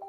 you.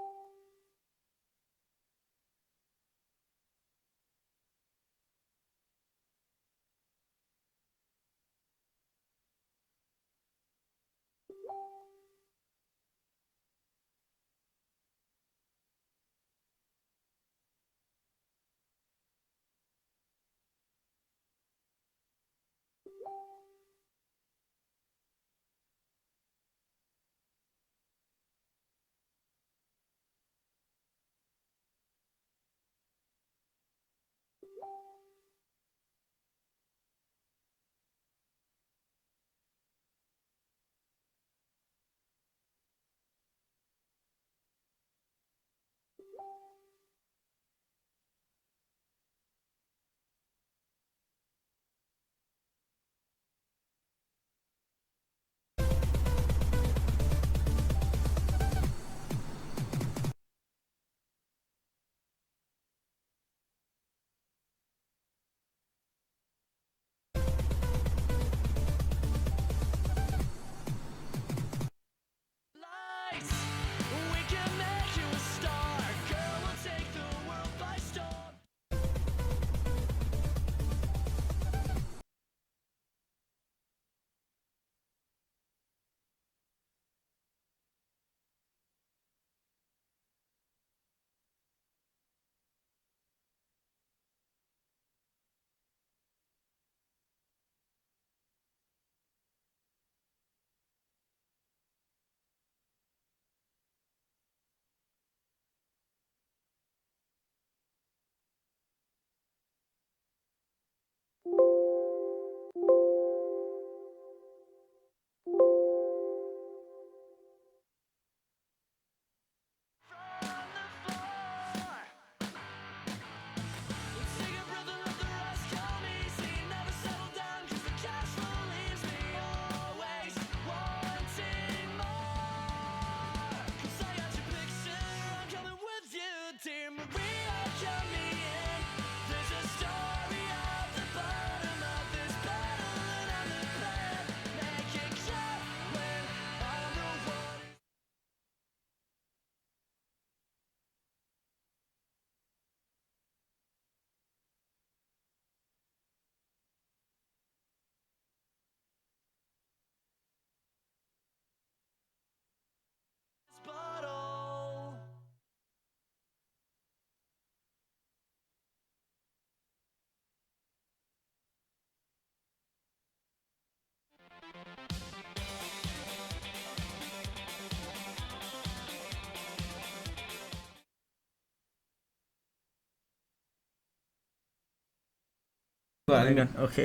ก่อนกันโอเค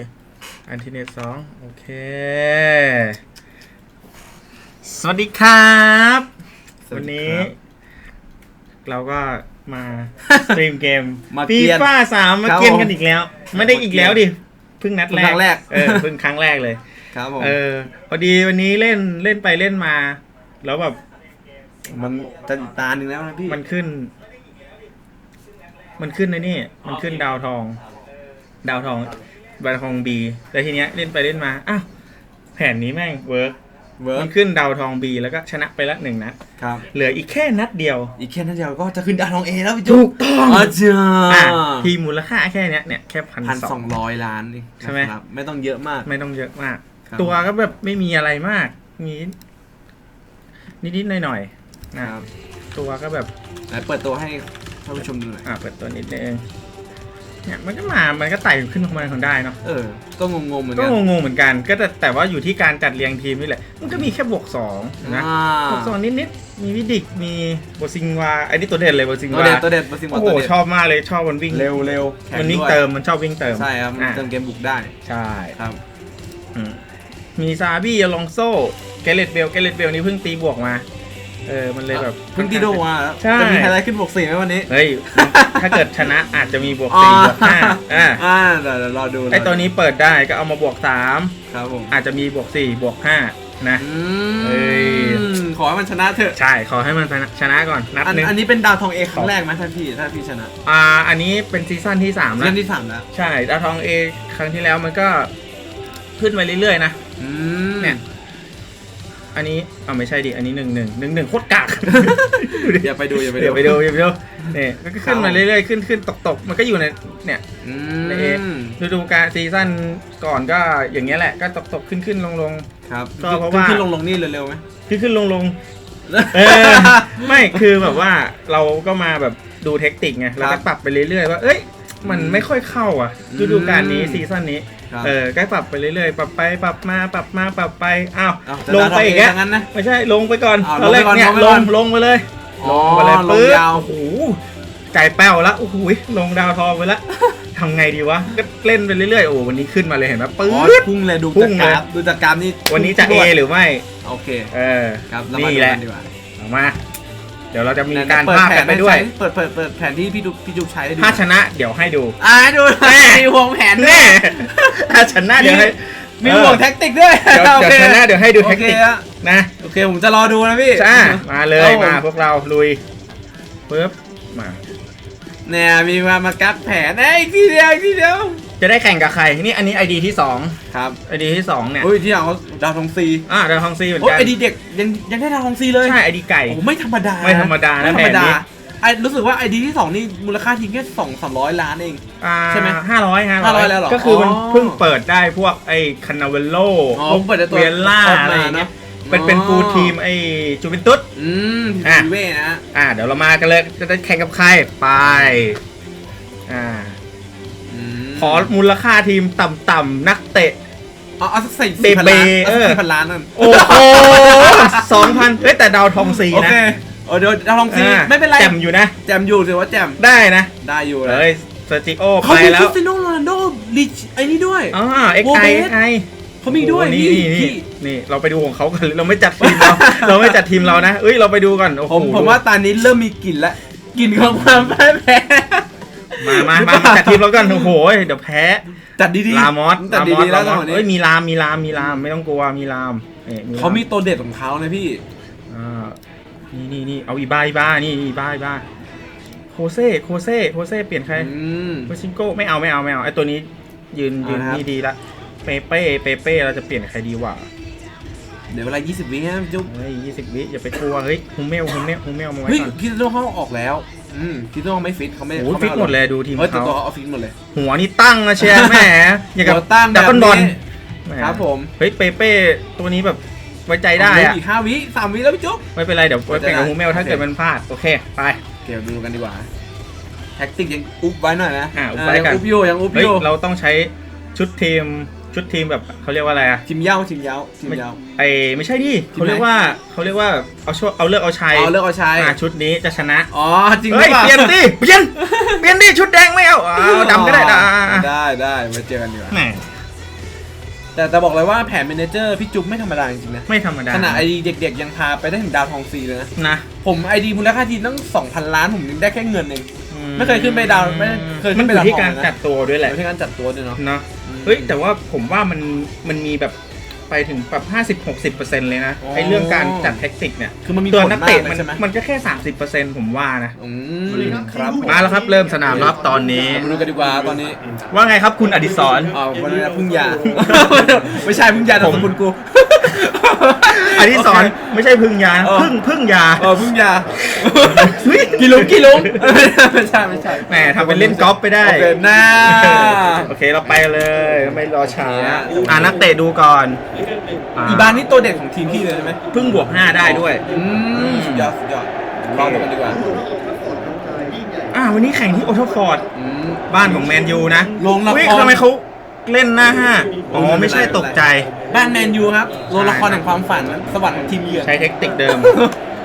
อันทีเนตสองโอเค สวัสดีครับสวัวันสดีนี้ครับเราก็มาสตรีมเกมมาฟีเกียนฟ่าสามมาครับเกียนผมกันอีกแล้ว ไม่ได้อีกแล้วดิ เพิ่งนัดแรกเพิ่งครั้งแรกเออ เพิ่งครั้งแรกเลย ครับผมเออ พอดีวันนี้เล่นเล่นไปเล่นมา แล้วแบบ มันจะตาหนึ่งแล้วนะพี่มันขึ้น มันขึ้นในนี่ มันขึ้นดาวทอง ดาวทองดาวทองบีแต่ทีเนี้ยเล่นไปเล่นมาอ้าวแผนนี้แม่งเวิร์กเวิร์มักนขึ้นดาวทองบีแล้วก็ชนะไปละหนึ่งนัดครับ เหลืออีกแค่นัดเดียว อีกแค่นั้นเดียวก็จะขึ้นดาวทองเอแล้วพี่ถูกต้องอาจาอะรย์ทีมูลค่าแค่เนี้ยเนี่ยแค่พันพันสสออง งร้อยล้านนี่ใช่ไหม นะครับไม่ต้องเยอะมาก ไม่ต้องเยอะมาก ครับตัวก็แบบไม่มีอะไรมาก มี นิดๆหน่อยๆนะครับตัวก็แบบ ไหนเปิดตัวให้ท่านผู้ชมดูหน่อย อ่าเปิดตัวนิดนึง เนี่ยมันก็มา มันก็ไต่ขึ้นของมันของได้เนาะ เออ ก็งงๆเหมือนก็กัน งงๆเหมือนกัน ก็แต่แต่ว่าอยู่ที่การจัดเรียงทีมนี่แหละ มันก็มีแค่บวกสองนะ อ่า บวกสองนิดๆ มีวิดิก มีโบซิงวา อันนี้ตัวเด่นเลยโบซิงตัววา เด็ดตัวเด็ดมาสิงโอ้ว่าโหตัวเด็ดชอบมากเลย ชอบมันวิ่ง เร็วเร็วแข็มันวิ่งด้วยเติม มันชอบวิ่งเติมใช่ครับมันอะเติมเกมบุกได้ใช่ครับ อืมมีซาบี้อลองโซเกเลตเบล เกเลตเบลนี่เพิ่งตีบวกมา เออมันเลยแบบเพิ่งตีโดมาแล้วใช่ จะมีไฮไลท์ขึ้นบวกสี่ไหมวันนี้ เฮ้ย ถ้าเกิดชนะอาจจะมีบวกสี่บวกห้าอ่าอ่าเดี๋ยวเดี๋ยวรอดูไอตัวนี้เปิดได้ก็เอามาบวกสามครับผมอาจจะมีบวกสี่บวกห้านะอืเอ้ยมขอให้มันชนะเถอะ ใช่ ขอให้มันชนะชนะก่อน นัดอันหนึงอันนี้เป็นดาวทองเอครั้งแรกไหมถ้าพี่ ถ้าพี่ชนะ อ่า อันนี้เป็นซีซั่นที่สามแล้เล่วนที่สามแล้ว ใช่ ดาวทองเอครั้งที่แล้วมันก็ขึ้นไปเรื่อยๆนะอืมเนี่ย อันนี้อ่าไม่ใช่ดิ อันนี้หนึ่งหนึ่งหนึ่งหนึ่งโคตรกาก อย่าไปดูอย่าไปดูเดี๋ยวไปดูเดี๋ยวไปดูเนี่ยก็ขึ้นมาเรื่อยๆ ขึ้นขึ้นตกตกมันก็อยู่ในเนี่ยอืในเอมฤดูกาลซีซั่นก่อนก็อย่างเงี้ยแหละ ก็ตกตกขึ้นขึ้นลงลง ครับก็เพราะว่า ขึ้นลงลงนี่เร็วๆไหม ขึ้นขึ้นลงลงเออ ไม่คือแบบว่าเราก็มาแบบดูเทคนิคไงแล้วก็ปรับไปเรื่อยๆว่าเอ้ย มันไม่ค่อยเข้าอะฤดูกาลนี้ซีซั่นนี้ครับเออก็ปรับไปเรื่อยๆปรับไปปรับมาปรับมาปรับไปอ้าวเอาลงไปอีกแล้แล้วงั้นนะไม่ใช่ลงไปก่อนอ้าวตอนแรกลงไปก่อนเนี่ยลงไปลก่องน ลงไปเลยอ๋อลงไปเลยลงปึ๊บยาว โอ้โหใจแป้วแล้วโอ้โหลงดาวทองไปแล้วทำไงดีวะก็เล่นไปเรื่อยๆโอ้วันนี้ขึ้นมาเลยเห็นไหมปื๊อ๋อ ด พุ่งเลยดูพุ่จากงกเลย ราฟดูจากกราฟนี่วันนี้จะ A หรือไม่ โอเคเออ ครับเรามานี่ดูแหละกันดีกว่า เอามาเดี๋ยวเราจะมีไหนๆการเปิดภาคแผกันนไปด้วยให้ใช้เปิดเปิดเปิดแผนที่พี่ดูพี่จุ๊บใช้ให้ดูถ้าชนะเดี๋ยวให้ดูอ่าให้ดูแม่มีห่วงแผนด้วแน่ยถ้าชนะเดี๋ยวให้มีห่วงแท็กติกด้วยเดี๋ยวโอเดี๋ยวคชนะเดี๋ยวให้ดูโอเทคเคนิคอะนะโอเคผมจะรอดูนะพี่จ้ามาเลยครับผมมาพวกเราลุยปึ๊บมาเนี่ยมีมามากักแผนเอ้ยอีกทีเดียวอีกทีเดียว จะได้แข่งกับใคร นี่อันนี้ไอดีที่สองครับไอดีที่สองเนี่ยโอ้ยที่เอาดาวทองซีอ่าดาวทองซีเหมือนโอ้ยกันไอดีเด็กยังยังได้ดาวทองซีเลยใช่ไอดีไก่ โอ้ไม่ธรรมดาไม่ธรรมดานะไม่ธรรมดาแผนนี้ ไอรู้สึกว่าไอดีที่สองนี่มูลค่าทีมแค่สองสามร้อยล้านเอง อ่าใช่ไหมห้าร้อยห้า500แล้วเหรอก็คือมันอ๋อ เพิ่งเปิดได้พวกไอ้คานาเวลโลอ๋อพวกเปิดได้ตัวเวียนล่าท็อปมาอะไรอย่างเงี้ยนะเป็นเป็นอ๋อฟูลทีมไอ้จูเวนตุส อืมอะ ทีเว่นะ อ่าเดี๋ยวเรามากันเลยจะได้แข่งกับใครไปอ่า อืมขอมูลค่าทีมต่ำๆนักเตะ เอาเอาสักใส่เบสี่พันเบล้านเอเอาอ สักสี่พันล้านนั่น โอ้โหสองพันเฮ้ยแต่ดาวทองซีโอนะเคเออเดี๋ยวดาวทองซีอ่าไม่เป็นไร แจ่มอยู่นะ แจมอยู่ถือว่าแจมได้นะได้อยู่นะเฮ้ยเซอร์จิโอเขาไปมีแล้คว ริสเตียโนโรนัลโดลิชไอ้นี่ด้วย อ๋อเอ็กโวไอเบส เอ็กไอเขามีด้วยนี่นี่นี่พี่นี่เราไปดูของเขากันเลยเราไม่จัดทีมเรา เราไม่จัดทีมเรานะเอ้ยเราไปดูก่อนโอ้โหผมผมว่าตอนนี้เริ่มมีกลิ่นแล้วกลิ่นของความพ่ายแพ้ มามามามาจัดทีมเรากันโอ้โหเดี๋ยวแพ้จัดดีๆลามอสจัดลามอสดีๆแล้วลามอสจังหวะนี้เอ้ยมีลามมีลามมีลามไม่ต้องกลัวมีลามนี่เขามีลตัวเด็ดของเขานะพี่ อ่านี่นี่นี่เอาอีบ้าอีบ้านี่อีบ้าอีบ้าโคเซ่โคเซ่โคเซ่เปลี่ยนใคร อืม โคชิงโก้ไม่เอาไม่เอาไม่เอาไอตัวนี้ยืนยืนเอาละครับ นี่ดีละเปเป้เปเป้เราจะเปลี่ยนใครดีวะเดี๋ยวเวลา 20 วินะพี่จุ๊บเฮ้ยยี่สิบวิอย่าไปกลัวเฮ้ยฮูเมลฮูเมลฮูเมลมาไว้เฮ้ยก่อนคิดโนเขาออกแล้ว อืมคิดโนไม่ฟิตเขาไม่โอ้โหขาไฟิตหมดเลยดูทีมเฮ้ยแต่เขาตัวเขาเอาฟิตหมดเลย หัวนี่ตั้งนะเชียร์แหมอย่างกับหัวตั้งดับเบิลบอลแบบนี้ครับผมเฮ้ยเปเป้ตัวนี้แบบไว้ใจได้เหลือะอีก5วิ3วิแล้วพี่จุ๊บ ไม่เป็นไรเดี๋ยวไว้เป็นกับไว้ใจได้ฮูเมลถ้าโอเคเกิดมันพลาดโอเคไป เดี๋ยวดูกันดีกว่า แท็กติกยังอุ๊บไว้หน่อยนะอะอุ๊บไว้กัน ยังอุ๊บอยู่ยังอุ๊บอเฮ้ยยู่เราต้องใช้ชุดทีม ชุดทีมแบบเขาเรียกว่าอะไรอะทีมเย้าทีมเย้าทีมไม่เย้า ไอไม่ใช่ดิทีมไหน เขาเรียกว่าเขาเรียกว่าเอาช่วเอาเลือกเอาชัยเอาเลือกเอาใช้อ่าชุดนี้จะชนะอ๋อจริงหรืเฮ้อยเปล่าเปลี่ยนดิเปลี่ยนเปลี่ยนดิชุดแดงไม่เอาเอาดำก็ได้นะได้ได้มาเจอกันดีกว่าแหมแต่แต่บอกเลยว่าแผนเมเนเจอร์พี่จุ๊บไม่ธรรมดาจริงๆนะไม่ธรรมดาขนาดไอดีเด็กๆยังพาไปได้ถึงดาวทองซีเลยนะ นะผมไอดีมูลค่าทีตั้ง 2,000 ล้านผมยังได้แค่เงินเองไม่เคยขึ้นไปดาวไม่เคยขึ้มันนอไปยู่ดาวที่ทองการเลยนะจัดตัวด้วยแหละไม่ใช่การจัดตัวด้วยเนาะ เนาะอืม เฮ้ยแต่ว่าผมว่ามันมันมีแบบไปถึงแบบ50-60%เลยนะอ๋อไอเรื่องการจัดแท็กติกเนี่ยคือมันมีตัวผลนักมากเตะเลมัยนใช่ไหมมันก็แค่ 30%ผมว่านะอืมครับผมมาแล้วครับเริ่มสนามรับตอนนี้มาดูกันดีกว่าตอนนี้ ว่าไงครับคุณอดิศรอ๋อวันนี้นะพึ่งยาไม่ใช่พึ่งยาแต่ผมสกุลกู อดิศรโเคไม่ใช่พึ่งยาเออ พึ่งพึ่งยาเออพึ่งยาเฮ้ยกี่ลุงกี่ลุงไม่ใช่ไม่ใช่ แหมทำเป็นเล่นกอล์ฟไปได้ โอเคน่าโอเคเราไปเลยไม่รอช้าเนี่ยอ่านักเตะดูก่อนาอีบานนี่ตัวเด็ดของทีมพี่เลยใช่ไหมเพิ่งบวก 5 ได้ด้วย อืมสุดยอดสุดยอดรอดูกันดีกว่าอ่าวันนี้แข่งที่โอทฟอร์ด อืม บ้านของแมนยูนะโรงละครเฮ้ยทำไมเขาเล่นหน้าห้าอ๋อไม่ใช่ตกใจ บ้านแมนยูครับโรงละครแห่งความฝันสวรรค์ของทีมเยือนใช้เทคนิคเดิม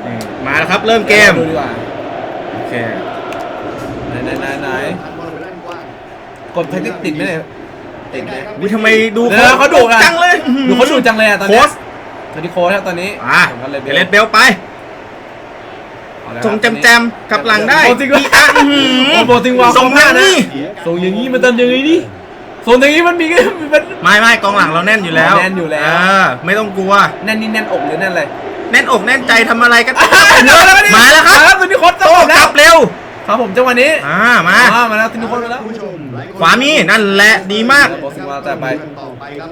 นี่มาแล้วครับเริ่มเกม ดูดีกว่าโอเค ไหนไหนไหนไหนกดแท็กติกติดไหมเนี่ยติดไหม วิทำไมดูเดี๋ยวเขาดุอะ จังเลยดูเขาดุจังเลยอะตอนโค้นี้ชตอนนี้โค้ชครับตอนนี้อะผมก็เลยเดเลสเบลไปเอาละครับส่งแจมแจมๆกลับหลังได้โอ้จริงวะอีอะอื้อหือโอ้โหจริงวะส่งอย่างนี้ส่งอย่างนี้มันทำยังไงดิ ส่งอย่างนี้มันมีมัน ไม่ไม่กองหลังเราแน่นอยู่แล้วแน่นอยู่แล้วเออไม่ต้องกลัว แน่นนี่แน่นอกหรือแน่นอะไรแน่นอกแน่นใจทำอะไรกันมาแล้วมาแล้วครับตอนนี้โค้ชโต้โตกแล้ลัวบเร็ว ครับผมจังหวะนี้อ่ามา อ่ามาแล้วตอนนี้โค้ชมาแล้วขวามีนั่นแหละดีมากโค้ชสิงห์มาแต่ไป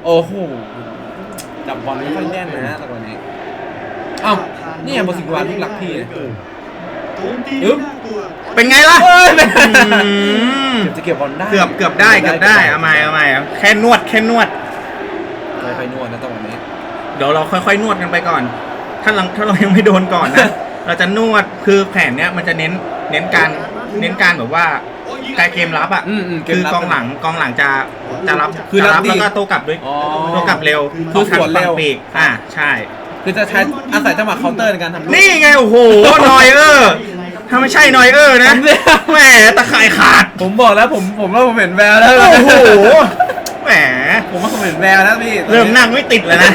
โอ้โหจับบอลไม่ค่อยแน่นนะฮะตอนนี้เอ้านี่ไงบอสิกวานลูกหลักพี่เนี่ย อึ๊บเป็นไงล่ะเฮ้ยอืมเกือบจะเก็บบอลได้เกือบเกือบได้เกือบได้เอาใหม่เอาใหม่แค่นวดแค่นวดค่อยๆนวดนะตรงนี้ เดี๋ยวเราค่อยๆนวดกันไปก่อน ถ้าเราถ้าเรายังไม่โดนก่อนนะเราจะนวดคือแผนเนี้ยมันจะเน้นเน้นการเน้นการแบบว่าการเกมรับอะอืมอืมเกคืมอรับกองหลังกองหลังจะจะรับคือจะรับดีแล้วก็โต้กลับด้วยอ๋อโต้กลับเร็วคือสวนเร็วฝั่งปีกอ่าใช่ คือจะใช้อาศัยจังหวะเคาน์เตอร์ในการทำลูก นี่ไง โอ้โห นอยเออร์ถ้าไม่ใช่นอยเออร์นะผมเนี่ย แหมตะข่ายขาด ผมบอกแล้วผมผมว่าผมเห็นแววแล้วโอ้โห แหม ผมว่าผมเห็นแววแล้วพี่เริ่มนั่งไม่ติดแล้วนะ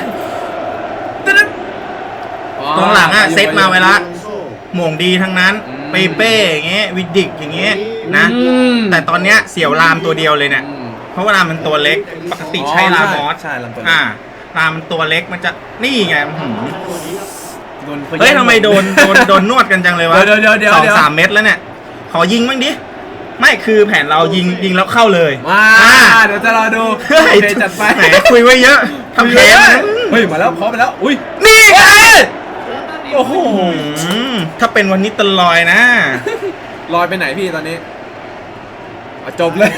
กองหลังอะเซตมาไว้ละ หม่งดีทั้งนั้น อืม เปเป้อย่างเงี้ย วิดิกอย่างเงี้ยนะ อืมแต่ตอนเนี้ยเสี่ยวรามตัวเดียวเลยเนี่ย อืม เพราะว่าลามมันตัวเล็ก ปกติใช้ลามอสใช่ลามตัวเล็ก อ่า ลามมันตัวเล็กมันจะนี่ไงอื้อหือโดนขาเฮ้ยแงทำไมโดนโดนโดนนวดกันจังเลยวะเดี๋ยวเดี๋ยวเดี๋ยวสองเดี๋ยว สามเม็ดแล้วเนี่ย ขอยิงบ้างดิ ไม่คือแผนเรายิงยิงแล้วเข้าเลยมาอ่าเดี๋ยวจะรอดูเฮ้ยโอเคจัดไปแหมคุยไว้เยอะทำแผนนะเฮ้ยมาแล้วเคาะไปแล้ว อุ้ยนี่ไงโอ้โห อืมถ้าเป็นวันนี้ตลอยนะ ลอยไปไหนพี่ตอนนี้ อะจบเลย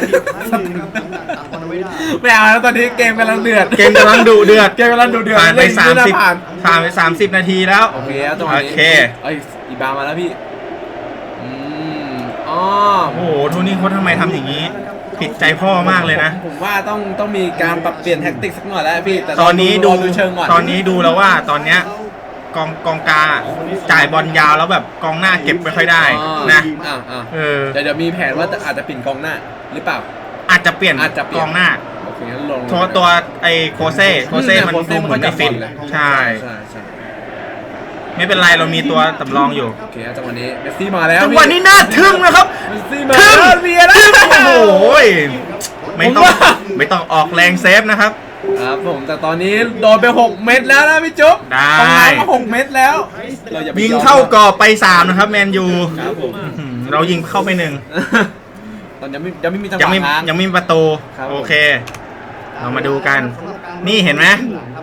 ไม่เอาแล้วตอนนี้เกมกำลังเดือด เกมกำลังดุเดือดเกมกำลังดุเดือดผ่านไปเล่นสามไม่สิบน่ผ่านผ่านไปสามสิบนาทีแล้ว โอเคครับจังหวะนี้โอเค เอ้ยอีบามาแล้วพี่ อืมอ๋อโอ้โหโทนี่เขาทำไมทำอย่างนี้ ผิดใจพ่อมากเลยนะ ผมว่าต้องต้องมีการปรับเปลี่ยนแท็กติกสักหน่อยแล้วพี่ แต่ตอนนี้ดูรดูเชิงก่อน ตอนนี้ดูแล้วว่าตอนเนี้ย กองกองกลางอะจ่ายบอลยาวแล้วแบบกองหน้าเก็บไม่ค่อยได้อ๋อนะ อ่าอ่าเออเดี๋ยวเดี๋ยวมีแผนว่าจะอาจจะเปลี่ยนกองหน้าหรือเปล่า อาจจะเปลี่ยนอาจจะเปลี่กยน องหน้าโอเคงั้นลง ตัวตัวไอโคเซ่โคเซ่มันโคดูเหมือนไม่ฟิตจับบอลเลยใช่ ใช่ใช่ไม่เป็นไรเรามีตัวสำรองอยู่โอเคจังหวะนี้เมสซี่มาแล้วจังหวะนี้น่าทึ่งนะครับ เมสซี่มาทึ่งแล้วเบียร์แล้ว โอ้โหยไม่ต้องผมว่าไม่ต้องออกแรงเซฟนะครับ ครับผมแต่ตอนนี้โดนไป 6 เม็ดแล้วนะพี่จุ๊บได้ ของน้ำมา6เม็ดแล้วเราอย่าไปยิงยอมเข้ากรอบไปสามนะครับแมนยูครับผมอื้อหือเรายิงเข้าไปหนึ่งตอนยังไม่ยังไม่มีจังหยังวะไม่ทาง ยังไม่มีประตูครับผมโอเค เรามาดูกัน นี่เห็นไหม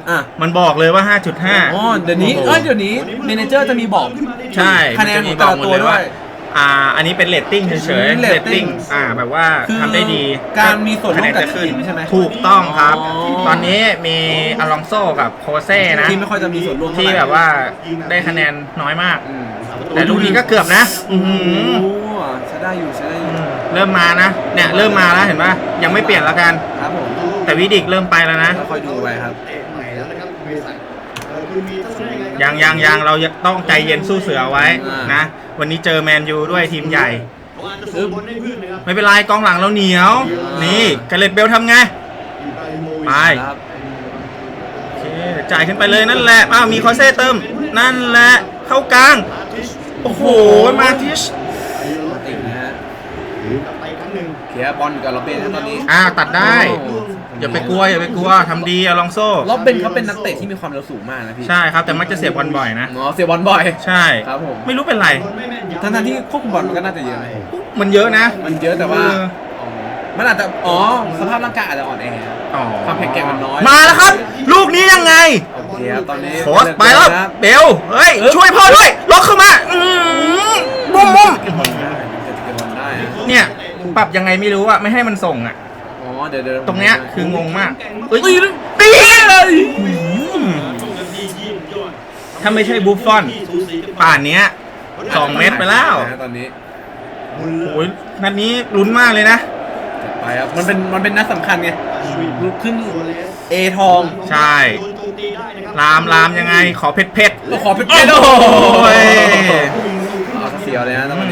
อะมันบอกเลยว่า 5.5อ๋อเดี๋ยวนี้เอ้ยเดี๋ยวนี้เมเนเจอร์จะมีบอกใช่คะแนนมัจมีของแต่ละตัวด้วย อ่าอันนี้เป็นเรตติ้งเฉยอืมๆเรเรตตติ้ติ้งงอ่าแบบว่าคือทำได้ดีการมีส่วนร่วมกับคะแจะขึ้นทีมใช่ไหมถูกต้องครับ อ๋อ ตอนนี้มีอลองโซกับโคเซ่นะ ที่ไม่ค่อยจะมีส่วนร่วมเท่าที่ไหร่แบบว่าได้คะแนนน้อยมาก อืมแต่ลูกนี้ก็เกือบนะอื้อหือโอ้ใช้ได้อยู่ใช้ได้อยู่เริ่มมานะ เนี่ยเริ่มมาแล้วเห็นปะยังไม่เปลี่ยนแล้วกัน ครับผมแต่วิดิกเริ่มไปแล้วนะค่อยๆดูไปครับ ยังยังยังเราต้องใจเย็นสู้เสือไว้นะ วันนี้เจอแมนยูด้วยทีมใหญ่ ไม่เป็นไรกองหลังเราเหนียว นี่กาเลตเบลทำไง ไปครับโอเคจ่ายขึ้นไปเลยนั่นแหละอ้าวมีคอเซ่เติม นั่นแหละ เข้ากลาง โอ้โห มาทิช ติ่งนะฮะ เคลียร์บอลกับโรเบนนะตอนนี้อ่าตัดได้ โอ้อย่าไปกลัวอย่าไปกลัวทำดีอลองโซโรเบนเขาเป็นนักเตะที่มีความเร็วสูงมากนะพี่ใช่ครับแต่มักจะเสียบอลบ่อยนะอ๋อเสียบอลบ่อย ใช่ครับผม ไม่รู้เป็นไร ทั้งๆที่ควบคุมบอลมันก็น่าจะเยอะนะมันเยอะนะ มันเยอะแต่ว่าเออ อ๋อมันอาจจะอ๋อสภาพร่างกายอาจจะอ่อนแอ อ๋อความแข็งแกร่งมันน้อย มาแล้วครับ ลูกนี้ยังไง โอเคครับตอนนี้โคสไปแล้วนะครับ เบลเฮ้ย เออ ช่วยพ่อด้วยล็อกเข้ามาอืมมุมมุมเก็บบอลได้จะเก็บบอลได้อะเนี่ย ปรับยังไงไม่รู้อะไม่ให้มันส่งอะอ๋อเดี๋ยวเดี๋ยวตรงเนี้ยคืองงมากเอ้ยตีตีเลยอืมถ้าไม่ใช่บุฟฟอน ป่านเนี้ยสองเมตรไปแล้วนะตอนนี้โอ้ยนัดนี้ลุ้นมากเลยนะไปครับมันเป็นมันเป็นนัดสำคัญไงลุกขึ้นเอทองใช่ลามลามยังไง ขอเผ็ดเผ็ดเราขอเป็นโอ้เอโหเอา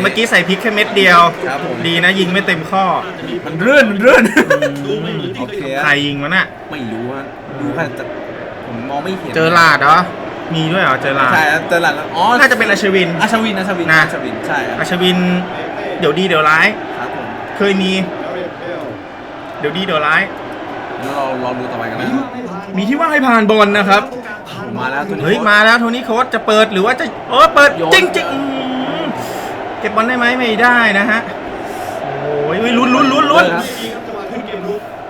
มื่อกี้ใส่พริกแค่เม็ดเดียว ครับผมดีนะยิงไม่เต็มข้อมันเรื่อนมันเรื่อนโอเคใครยิงวะน่ะ ไม่รู้ฮะดูแค่จะผมมองไม่เห็นเจอลาดเหรอ มีด้วยเหรอเจอลาดใช่ครับเจอหลังอ๋อน่าจะเป็นอาชวิน อาชวินอาชวินนะ อาชวินใช่ครับอาชวิน เดี๋ยวดีเดี๋ยวร้าย ครับผมเคยมี เดี๋ยวดีเดี๋ยวร้ายแล้วเราลองดูต่อไปกันนะมีที่ว่างให้ผ่านบอลนะครับผมมาแล้วตัวนี้ เฮ้ยมาแล้วโทนี่โค้ชจะเปิดหรือว่าจะโอ้เปิดโยน จริงจริงๆอื้อหือ เก็บบอลได้ไหมไม่ได้นะฮะ โอ้ยเฮ้ยลุ้นลุ้นลุ้นลุ้นครับ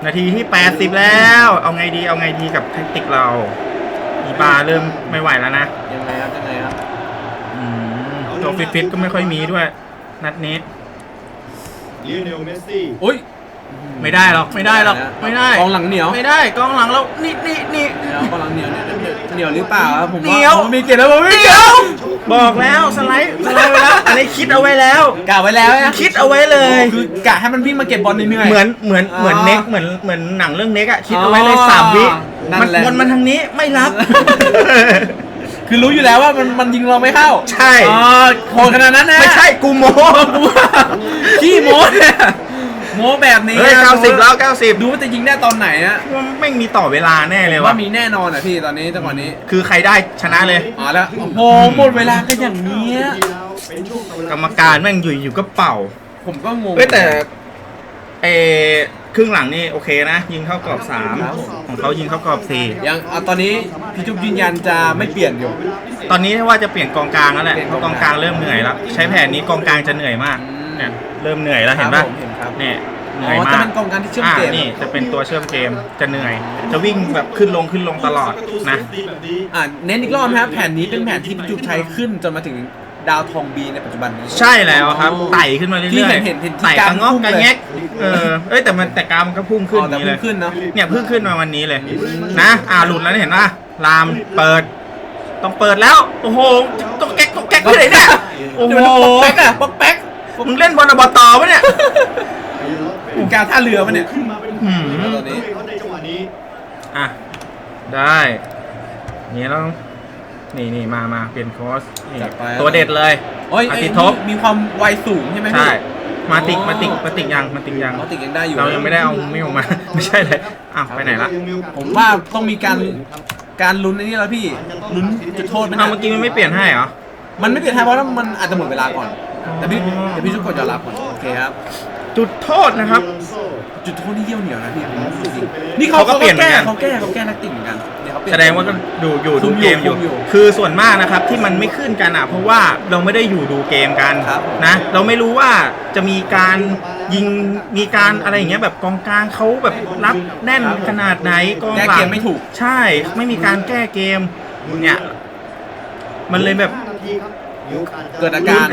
นาทีที่ 80 แล้ว เอาไงดีเอาไงดีกับแทคติกเราอีบาเริ่มไม่ไหวแล้วนะยังไงครับครับยังไงครับอืมตัวฟิตๆก็ไม่ค่อยมีด้วย นัดนี้ลิเนลเมสซี่ อุ้ย ไม่ได้หรอกไม่ได้หรอกไม่ได้กองหลังเหนียวไม่ได้กองหลังเรานี่นี่นี่เหนียวกองหลังเหนียวเนี่ยเหนียวหรือเปล่าครับผมเหนีว่ายวผมมีเกล็ดแล้วผมไม่เกี่ยวบอกแล้วสไลด์สไลด์ไว้แล้วอันนี้คิดเอาไว้แล้วกะไว้แล้วนะคิดเอาไว้เลยคือกะให้มันวิ่งมาเก็บบอลเหนื่อยๆเหมือนเหมือนอ๋อเหมือนเน็กเหมือนเหมือนหนังเรื่องเน็กอะคิดเอาไว้เลยอ๋อสามวินั่มันนแหละวนมาทางนี้ไม่รับคือรู้อยู่แล้วว่ามันมันยิงเราไม่เข้า ใช่อ๋อโหดขนาดนั้นนะ ไม่ใช่กูโมขี้โม้เนี่ย โม้แบบนี้เฮ้ยนะเก้าสิบแล้วเก้าสิบดูว่าจะยิงได้ตอนไหนนะว่าไม่มีต่อเวลาแน่เลยว่าว่ะมีแน่นอนอะพี่ตอนนี้จังหวะนี้คือใครได้ชนะเลย อ๋อแล้วโอ้โหหมดเวลากันอย่างเนี้ยเป็นช่วงต่อเวกลารมการแม่งอยู่อยู่ก็เป่าผมก็งง เฮ้ยแต่เออครึ่งหลังนี่โอเคนะ ยิงเข้ากรอบสามของเขายิงเข้ากรอบสี่ยังอะตอนนี้พี่จุ๊บยืนยันจะไม่เปลี่ยนอยู่ ตอนนี้ว่าจะเปลี่ยนกองกลางแล้วแหละเปลี่ยนเพกองกลางราะกองกลางเริ่มเหนื่อยแล้วใช้แผนนี้กองกลางจะเหนื่อยมากอืมเนี่ยเริ่มเหนื่อยแล้วเห็นครัป่ะบผมเห็น ครับเนี่ยเหอ๋นื่อยอจะมากเป็นกองกลางที่เชื่อมอ่าเกม นี่จะเป็นตัวเชื่อมเกมจะเหนื่อย จะวิ่งแบบขึ้นลงขึ้นลงตลอดนะดีแบบนี้อะเน้นอีกรอบนะครับแผนนี้เป็นแผนที่พี่จุ๊บใช้ขึ้นจนมาถึงดาวทองบีในปัจจุบันนี้ ใช่แล้วครับไต่ขึ้นมาเรื่อยๆที่เห็นเห็นเห็นที่ไต่กกราระฟงอกพุ่งกระเลย แงกเออเอ้ยแต่มันแต่กรามก็พุ่งขึ้นอ๋อแต่นี้เลยพุ่งขึ้นเนอะเนี่ยเพิ่งขึ้นมาวันนี้เลย นะ อ่าหลุดแล้วเห็นป่ะลามเปิด ต้องเปิดแล้ว โอ้โหต้องแก๊กต้องแก๊กที่ไหนเนี่ยโอ้โห เดี๋ยวมันป๊อกแป๊กอะป๊อกแป๊ก มึงเล่นบอลอบตปะเนี่ยการท่าเรือมันเนี่ย ขึ้นมาเป็นหืมตอนนี้ เขาในจังหวะนี้อะ ได้นี่เรานี่นี่มามาเปลี่ยนโค้ชนี่จัดไป ตัวเด็ดเลยโอ้ยอาเอ้ยทิตย์ทบมีความไวสูงใช่ไหมพี่ ใช่ มาติกอ๋อมาติกมาติกยังมาติกยัง เขาติดยังได้อยู่เรายังไม่ได้เอาไม่ออกมา ไม่ใช่เลยอ้าวไปไหนละผมว่าต้องมีการการลุ้นในนี้แล้วพี่ลุ้นจุดโทษไหมอ้าวนะเมื่อกี้มันไม่เปลี่ยนให้เหรอมันไม่เปลี่ยนทางเพราะว่ามันอาจจะหมดเวลาก่อน แต่พี่แต่พี่ชุกกดยอมรับก่อนโอเคครับ จุดโทษนะครับ จุดโทษนี่เยี่ยวเหนียวนะพี่ผมรู้สึกจริงนี่เขาเขาก็เขาเปลี่ยนเหมืแก้อนกัน เขาแก้เขาแก้นักติ่งเหมือนกันเนี่ยเขาเปลี่ยน แสดงว่าก็ดูอยู่คุดูมอยู่เกมอยู่คุมอยู่คือส่วนมากนะครับที่มันไม่ขึ้นกันอะ เพราะว่าเราไม่ได้อยู่ดูเกมกันครับนะ เราไม่รู้ว่าจะมีการยิงมีการอะไรอย่างเงี้ยแบบกองกลางเขาแบบรับแน่นขนาดไหนกองแก้หลัเกงมไม่ถูก ใช่ ไม่มีการแก้เกมเนี่ย มันเลยแบบ นาทีครับมีโอกาสจะเกิดอาการ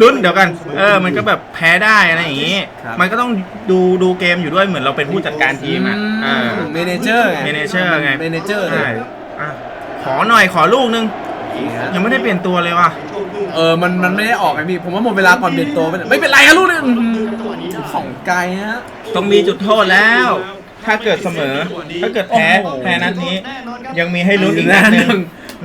ลุ้นเดี๋ยวกัน เออ มันก็แบบแพ้ได้อะไรอย่างงี้ ครับ มันก็ต้องดูดูเกมอยู่ด้วยเหมือนเราเป็นผู้จัดการทีมอะเออ เมเนเจอร์ไงเมเนเจอร์ไง เมเนเจอร์เลใช่ยอะขอหน่อยขอลูกนึง ยังไม่ได้เปลี่ยนตัวเลยว่ะ เออมันมันไม่ได้ออกไงพี่ผมว่าหมดเวลาก่อนเปลี่ยนตัวไปไม่เป็นไรครับลูกเนี่ยอื้อหือของไกลฮะ ต้องมีจุดโทษแล้ว ถ้าเกิดเสมอ ถ้าเกิดแพ้โอ้โห แพ้นัดนี้ ยังมีให้ลุ้นอีกนัดหนึง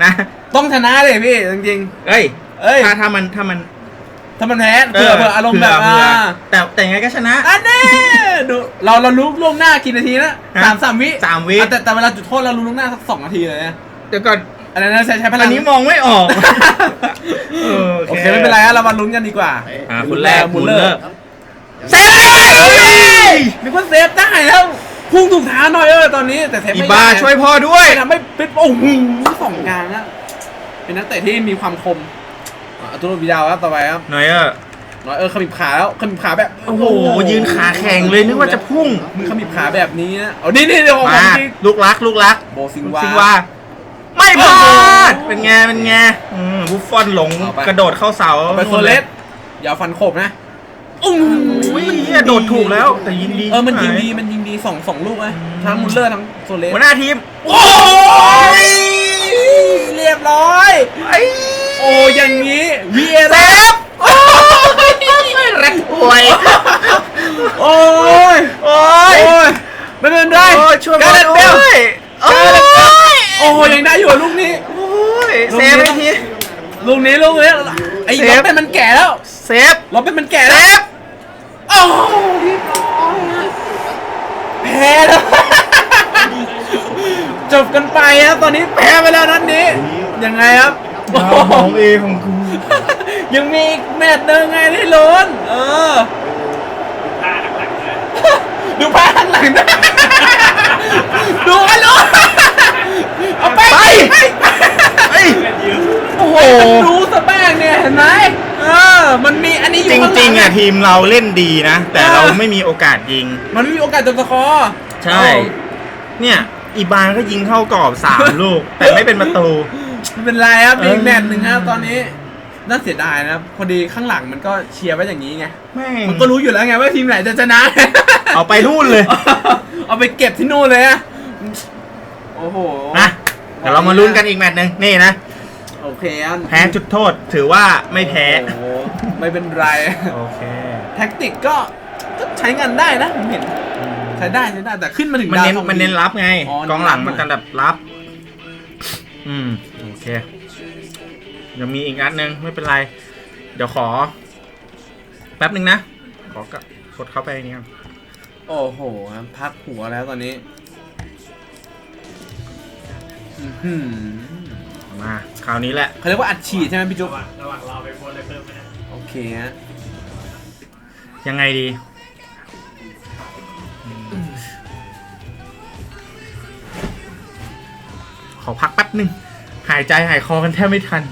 นะ ต้องชนะเลยพี่จริงเอ้ย เอ้ย ถ้าถ้ามันถ้ามันๆถ้ามันแพ้เผื่อเผื่ออารมณ์แบบเผื่ออ่าแต่แต่ยังไงก็ชนะ อันนี้ดูเราเรารู้ล่วงหน้ากี่นาทีนะฮะสามสามวิสามวิ อะแต่แต่เวลาจุดโทษเรารู้ล่วงหน้าสักสองนาทีเลยนะเดี๋ยวก่อนอันนั้นใช้ใช้พลัอังนนี้มองไม่ออกเออโอเคไม่เป็นไรฮะเรามาลุ้นกันดีกว่า อ่าคนแรกมุมุลลเลเลออร์ร์ เซฟเลยมีคนเซฟได้แล้วพุ่งถูกทางหน่อยเออตอนนี้แต่เซฟอีไม่บาได้ช่วยพ่อด้วย ไม่ทำให้เป็นโอ้โหสองกลางอะเป็นนักเตะที่มีความคม อะอัตุโรวิดาวครับต่อไปครับหน่อยเออน้อยเออขมิบขาแล้วขมิบขาแบบโอ้โหยืนขาแข็งเลยนึกว่าจะพุ่งมึงขมิบขาแบบนี้นะเอานี่นี่เดี๋ยวของมาจริงลูกรักลูกรักโบซิงวาซิงว่าไม่พลาดโอ้โหเป็นไงเป็นไงอืมบุฟฟอนหลงเอาไปกระโดดเข้าเสาเอาไปโซเลสอย่าฟันโขบนะอู้โอ้ยเหี้ยโดดถูกแล้วแต่ยิงดีเออมันยิงดีชิบหามันยิงดีสองสองลูกนะทั้งมุลเลอร์ทั้งโซเลสหัวหน้าทีมโอ้ยเรียบร้อยไอ้ โอ้อย่างนี้วีเอเซร์ฟโอ้ยแร็กป่วยโอ้ยโอ้ยโอ้ยไม่เป็นไรโอ้ยช่วยกามาเรตด้เบลวยโอ้ยโอ้ยยังได้อยู่ลูกนี้โอ้ยเซฟไปทีลูกนี้ลูกนี้ไอ้เซล็ฟอบเป็นมันแก่แล้วเซฟล็อบเป็นมันแก่เซแล้วฟโอ้ยแพ้แล้วจบกันไปครับตอนนี้แพ้ไปแล้วนัดนี้ยังไงครับ ของเอของกูยังมีอีกแมตช์หนึ่งไงที่ลุ้นเออดูผ้าข้างหลังนะดูให้ลุ้นเอาไปไปไปเฮ้ยโอ้โหดูสแป้งเนี่ยเห็นไหมเออ มันมีอันนี้อยู่จข้าหลั ริงๆอะทีมเราเล่นดีนะ แต่เราไม่มีโอกาสยิง มันไม่มีโอกาสจบสกอร์ ใช่ เนี่ย อีบานก็ยิงเข้ากรอบสามลูก แต่ไม่เป็นประตู ไม่เป็นไรครับเอออีกแมตช์หนึ่งครับตอนนี้น่าเสียดายนะครับพอดีข้างหลังมันก็เชียร์ไว้อย่างนี้ไงแม่งมันก็รู้อยู่แล้วไงว่าทีมไหนจะชนะ เอาไปนู่นเลย เอาไปเก็บที่นู่นเลยอะโอ้โหนะเดี๋ยวเรามาลุ้นกันอีกแมตช์หนึ่งนี่นะ โอเคครับแพ้จุดโทษถือว่าไม่แพ้ โอ้โหไม่เป็นไร โอเค แท็กติกก็ก็ใช้งานได้นะผมเห็น ใช้ได้ใช้ได้แต่ขึ้นมาถึงมันดาวเน้นทองมันเน้นดีรับไง อ๋อกองหลังเน้นรับมันกันแบบรับ อืม โอเคเดี๋ยวมีอีกอันหนึ่งไม่เป็นไร เดี๋ยวขอ แป๊บหนึ่งนะ ขอกดกดเข้าไปนี่ครับโอ้โหพักหัวแล้วตอนนี้อื้อหือมาคราวนี้แหละ เขาเรียกว่าอัดฉีดใช่ไหมพี่จุ๊บระหว่างรอไปโพสเลยเพิ่มไหมนะโอเคฮะยังไงดี ป๊บหนึ่งหายใจหายคอกันแทบไม่ทัน